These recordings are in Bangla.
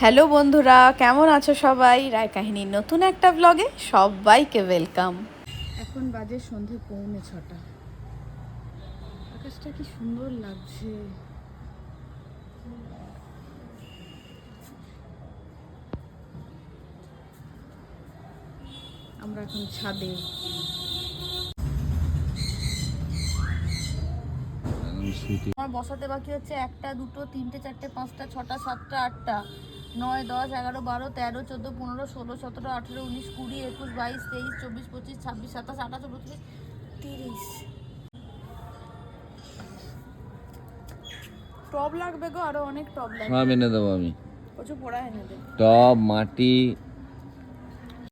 হ্যালো বন্ধুরা কেমন আছো সবাই? রায় কাহিনীর নতুন একটা ব্লগে সবাইকে ওয়েলকাম এখন বাজে সন্ধে পৌনে ছটা। আকাশটা কি সুন্দর লাগছে। আমরা এখন ছাদে। আমার বসাতে বাকি হচ্ছে একটা দুটো তিনটে চারটে পাঁচটা ছটা সাতটা আটটা। নয় দশ এগারো বারো তেরো চোদ্দ পনেরো ষোলো সতেরো আঠেরো উনিশ কুড়ি একুশ বাইশ তেইশ চব্বিশ পঁচিশ ছাব্বিশ সাতাশ আঠাশ উনত্রিশ তিরিশ। টব লাগবে গো আরও অনেক টব লাগবে। সব এনে দেবো আমি। প্রচুর পোড়া এনে দে। টব মাটি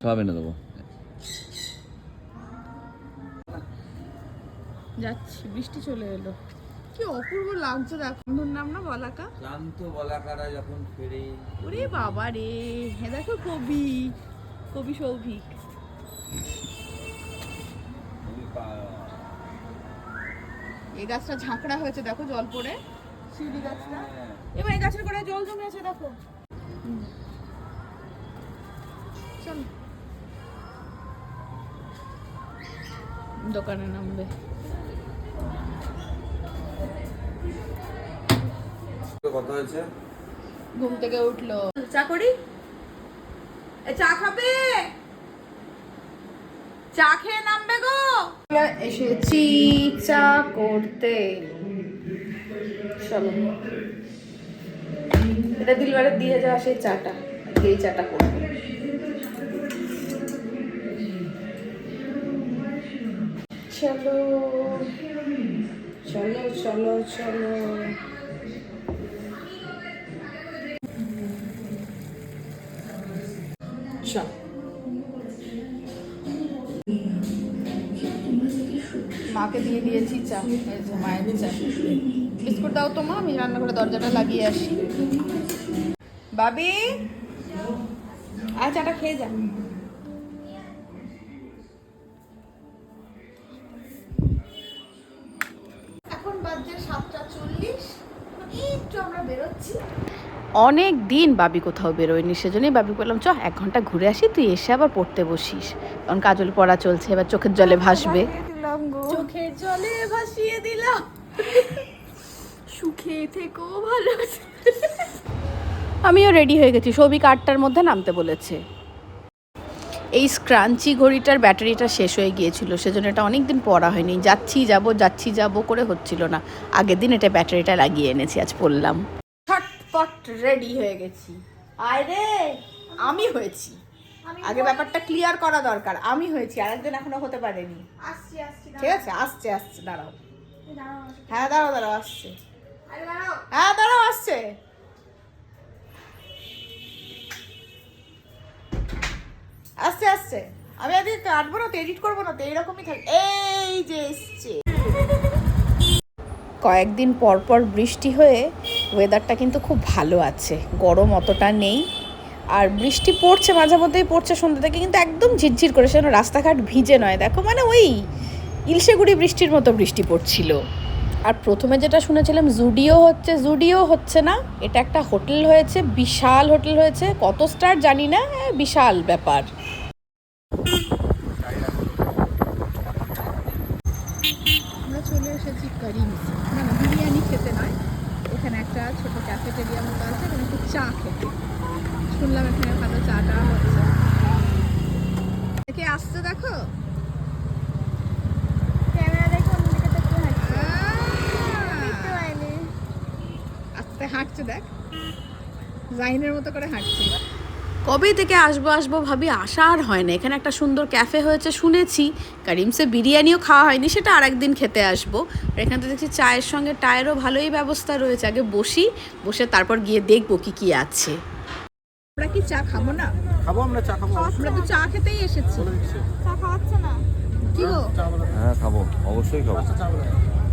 সব এনে দেবো। যাচ্ছি বৃষ্টি চলে এলো। কি অপূর্ব লাগছে দেখ। বন্ধুর নাম না বলাকা? ক্লান্ত বলাকারা যখন ফেরে। ওরে বাবা রে। হে দেখো কবি। কবি সৌভিক। এই গাছটা ঝাঁকড়া হয়েছে দেখো জল পড়ে। শিউলি গাছটা। এবার এই গাছের গোড়ায় জল জমে আছে দেখো। চলো। দোকানে নামবে। কত হয়েছে? ঘুম থেকে উঠল। চা করি? চা খাবে? চা খেয়ে নামবে গো। এসেছি চা করতে। চলো। এটা দিলবারে দিয়ে যাওয়া সেই চাটা এই চাটা করব। চলো। চলো চলো চলো। চল মাকে দিয়ে দিয়েছি চা এই যে মায়ের চা। বিস্কুট দাও তো মা আমি রান্নাঘরে দরজাটা লাগিয়ে আসি। বাবি? আর চাটা খেয়ে যা। অনেক দিন বাবি কোথাও বেরোয়নি সেজন্যই বাবি বললাম চ এক ঘণ্টা ঘুরে আসি তুই এসে আবার পড়তে বসিস। কারণ কাজল পড়া চলছে এবার চোখের জলে ভাসবে। চোখের জলে ভাসিয়ে দিলাম। সুখে থেকো ভালো আমিও রেডি হয়ে গেছি সৌভিক আটটার মধ্যে নামতে বলেছে। এই স্ক্রাঞ্চি ঘড়িটার ব্যাটারিটা শেষ হয়ে গিয়েছিল সেজন্য এটা অনেক দিন পরা হয়নি। যাচ্ছি যাব যাচ্ছি যাব করে হচ্ছিল না। আগের দিন এটা ব্যাটারিটা লাগিয়ে এনেছি আজ পড়লাম। ছটপট রেডি হয়ে গেছি। আয় রে আমি হয়েছি। আগে ব্যাপারটা ক্লিয়ার করা দরকার আমি হয়েছি আরেকজন এখনও হতে পারেনি। আসছি আসছি ঠিক আছে আসছে আসছে দাঁড়াও। দাঁড়াও হ্যাঁ দাঁড়াও দাঁড়াও আসছে। হ্যাঁ দাঁড়াও আসছে। আসছে আসছে। আমি আজকে কাটবো না তো এডিট করব না তো এইরকমই থাক এই যে এসছে। কয়েকদিন পর পর বৃষ্টি হয়ে ওয়েদারটা কিন্তু খুব ভালো আছে। গরম অতটা নেই। আর বৃষ্টি পড়ছে মাঝে মধ্যেই পড়ছে সন্ধ্যা থেকে কিন্তু একদম ঝিরঝির করে। সেজন্য রাস্তাঘাট ভিজে নয়। দেখো মানে ওই ইলশেগুড়ি বৃষ্টির মতো বৃষ্টি পড়ছিল। আর প্রথমে যেটা শুনেছিলাম জুডিও হচ্ছে জুডিও হচ্ছে না এটা একটা হোটেল হয়েছে বিশাল হোটেল হয়েছে। কত স্টার জানি না হ্যাঁ, বিশাল ব্যাপার আমরা চলে এসেছি করিমস না না বিরিয়ানি খেতে নয় এখানে একটা ছোট ক্যাফেটেরিয়া মতো আছে এখানে একটু চা খেতে। শুনলাম এখানে ভালো চা টা হচ্ছে আসতে দেখো। হাঁটছে দেখ। লাইনের মতো করে হাঁটছে। কবে থেকে আসব আসব ভাবি আসা আর হয় না। এখানে একটা সুন্দর ক্যাফে হয়েছে শুনেছি। কারিমসে বিরিয়ানিও খাওয়া হয়নি সেটা আর একদিন খেতে আসব। আর এখানে তো দেখছি চায়ের সঙ্গে টায়েরও ভালোই ব্যবস্থা রয়েছে। আগে বসি বসে তারপর গিয়ে দেখব কি কি আছে। আমরা কি চা খাব না? খাব আমরা চা খাব আমরা তো চা খেতেই এসেছি। চা খাওয়াচ্ছে না? কি গো? হ্যাঁ খাব। অবশ্যই খাব।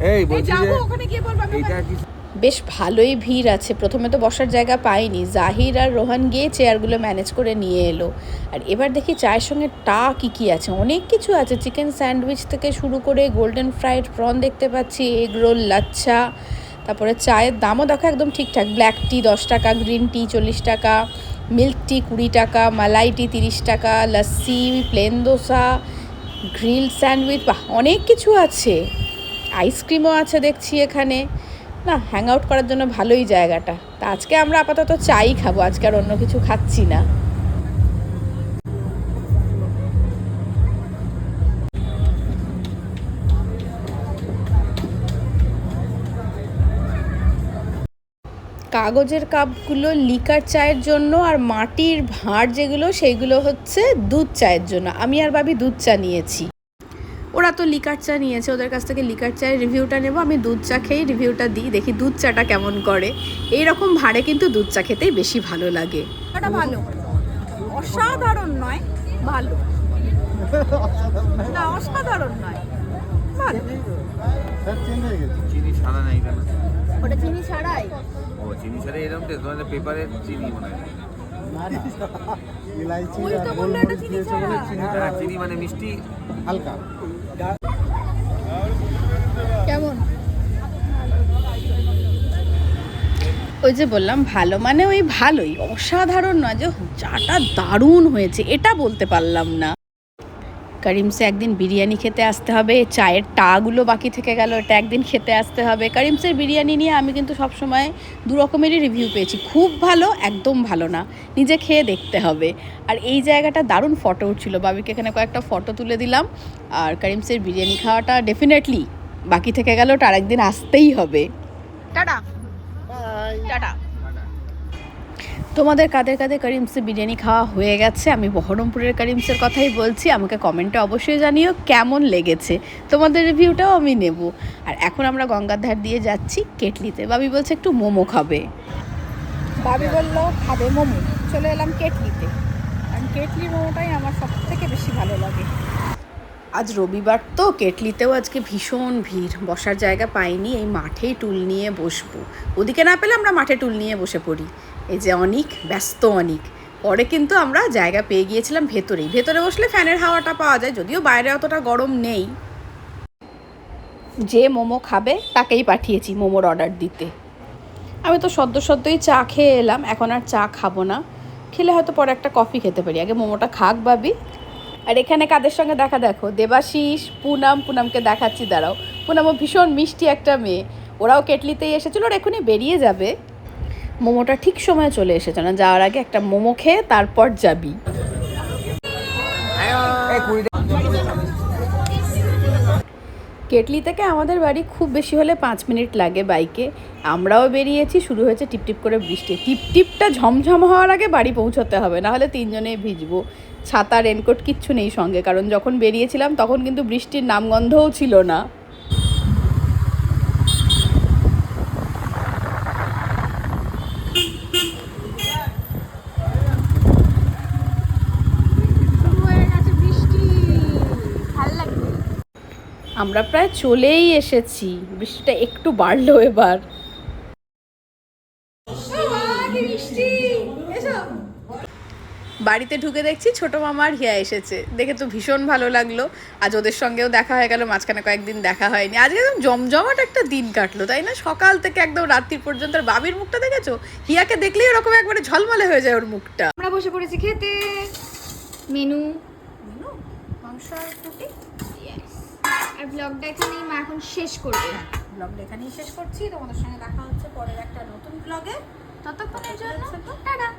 এই এই বলছি যাব যে ওখানে গিয়ে বলব আমি এইটা কি বেশ ভালোই ভিড় আছে। প্রথমে তো বসার জায়গা পাইনি। জাহির আর রোহান গিয়ে চেয়ারগুলো ম্যানেজ করে নিয়ে এলো। আর এবার দেখি চায়ের সঙ্গে টা কী কী আছে। অনেক কিছু আছে। চিকেন স্যান্ডউইচ থেকে শুরু করে গোল্ডেন ফ্রাইড প্রন দেখতে পাচ্ছি, এগ রোল, লাচ্ছা, তারপরে চায়ের দামও দেখো একদম ঠিকঠাক। ব্ল্যাক টি দশ টাকা, গ্রিন টি চল্লিশ টাকা, মিল্ক টি কুড়ি টাকা, মালাই টি তিরিশ টাকা lassi plain dosa, grill sandwich, বাহ, অনেক কিছু আছে। আইসক্রিমও আছে দেখছি এখানে। না হ্যাং আউট করার জন্য ভালোই জায়গাটা। তা আজকে আমরা আপাতত চাই খাব, আজকে আর অন্য কিছু খাচ্ছি না। কাগজের কাপগুলো লিকার চায়ের জন্য আর মাটির ভাঁড় যেগুলো, সেইগুলো হচ্ছে দুধ চায়ের জন্য। আমি আর ভাবি দুধ চা নিয়েছি। ওরা তো লিকার চা নিয়েছে ওদের কাছ থেকে লিকার চায়ের রিভিউটা নেব। আমি দুধ চা খেয়েই রিভিউটা দিই দেখি দুধ চাটা কেমন করে। এই রকম ভাড়ে কিন্তু দুধ চা খেতেই বেশি ভালো লাগে। ভালো। অসাধারণ নয় ভালো। না অসাধারণ নয় ভালো। চিনি ছাড়া নাই কেন? ওটা চিনি ছাড়াই? ও চিনি ছাড়া এরকম চিনি মনে হয়। গোলমরিচ চিনি চিনিটা হ্যাঁ, চিনি মানে মিষ্টি। হালকা। ওই যে বললাম, ভালো মানে ওই ভালোই। অসাধারণ নয় যে, চাটা দারুণ হয়েছে, এটা বলতে পারলাম না। করিমসে একদিন বিরিয়ানি খেতে আসতে হবে, চায়ের টাগুলো বাকি থেকে গেল, এটা একদিন খেতে আসতে হবে। করিমসের বিরিয়ানি নিয়ে আমি কিন্তু সবসময় দু রকমেরই রিভিউ পেয়েছি। খুব ভালো, একদম ভালো না, নিজে খেয়ে দেখতে হবে। আর এই জায়গাটা দারুণ ফটো উঠছিল। বাবিকে এখানে কয়েকটা ফটো তুলে দিলাম। আর করিমসের বিরিয়ানি খাওয়াটা ডেফিনেটলি বাকি থেকে গেল, ওটা আরেকদিন আসতেই হবে। টাটা। টাটা। তোমাদের কাদের কাদের করিমসে বিরিয়ানি খাওয়া হয়ে গেছে? আমি বহরমপুরের কারিমসের কথাই বলছি। আমাকে কমেন্টে অবশ্যই জানিও কেমন লেগেছে। তোমাদের রিভিউটাও আমি নেব। আর এখন আমরা গঙ্গার ধার দিয়ে যাচ্ছি কেটলিতে। বাবি বলছে একটু মোমো খাবে। বাবি বলল খাবে মোমো। চলে এলাম কেটলিতে। কারণ কেটলি মোমোটাই আমার সব থেকে বেশি ভালো লাগে। আজ রবিবার তো, কেটলিতেও আজকে ভীষণ ভিড়। বসার জায়গা পাইনি, এই মাঠেই টুল নিয়ে বসবো। ওদিকে না পেলে আমরা মাঠে টুল নিয়ে বসে পড়ি। এই যে অনেক, ব্যস্ত অনেক। পরে কিন্তু আমরা জায়গা পেয়ে গিয়েছিলাম ভেতরেই। ভেতরে বসলে ফ্যানের হাওয়াটা পাওয়া যায়, যদিও বাইরে অতটা গরম নেই। যে মোমো খাবে, তাকেই পাঠিয়েছি মোমোর অর্ডার দিতে। আমি তো সদ্য সদ্যই চা খেয়ে এলাম, এখন আর চা খাব না। খেলে হয়তো পরে একটা কফি খেতে পারি। আগে মোমোটা খাক বাবি আর এখানে কাদের সঙ্গে দেখা দেখো? দেবাশিস পুনাম পুনামকে দেখাচ্ছি দাঁড়াও। পুনামও ভীষণ মিষ্টি একটা মেয়ে। ওরাও কেটলিতেই এসেছিল ওরা এখনই বেরিয়ে যাবে। মোমোটা ঠিক সময়ে চলে এসেছে না? যাওয়ার আগে একটা মোমো খেয়ে তারপর যাবি। কেটলি থেকে আমাদের বাড়ি খুব বেশি হলে পাঁচ মিনিট লাগে বাইকে। আমরাও বেরিয়েছি, শুরু হয়েছে টিপটিপ করে বৃষ্টি। টিপটিপটা ঝমঝম হওয়ার আগে বাড়ি পৌঁছতে হবে, নাহলে তিনজনেই ভিজবো। ছাতা, রেনকোট কিচ্ছু নেই সঙ্গে, কারণ যখন বেরিয়েছিলাম তখন কিন্তু বৃষ্টির নামগন্ধও ছিল না শুরু হয়ে গেছে বৃষ্টি ভালো লাগবে আমরা প্রায় চলেই এসেছি। বৃষ্টিটা একটু বাড়লো এবার। বাড়িতে ঢুকে দেখছি ছোট মামার হিয়া এসেছে। দেখে তো ভীষণ ভালো লাগল। আজ ওদের সঙ্গেও দেখা হয়ে গেল মাঝখানে কয়েকদিন দেখা হয়নি। আজকে একদম জমজমাট একটা দিন কাটলো তাই না? সকাল থেকে একদম রাত্রির পর্যন্ত। আর বাবির মুখটা দেখেছ? হিয়াকে দেখলেই ওরকম একবারে ঝলমলে হয়ে যায় ওর মুখটা। আমরা বসে পড়েছি খেতে। মেনু। মেনু মাংস আর রুটি? আর ব্লগটা এখানেই মা এখন শেষ করবে। ব্লগটা এখানেই শেষ করছি। তোমাদের সঙ্গে দেখা হচ্ছে পরের একটা নতুন ব্লগে ততক্ষণের জন্য টাটা।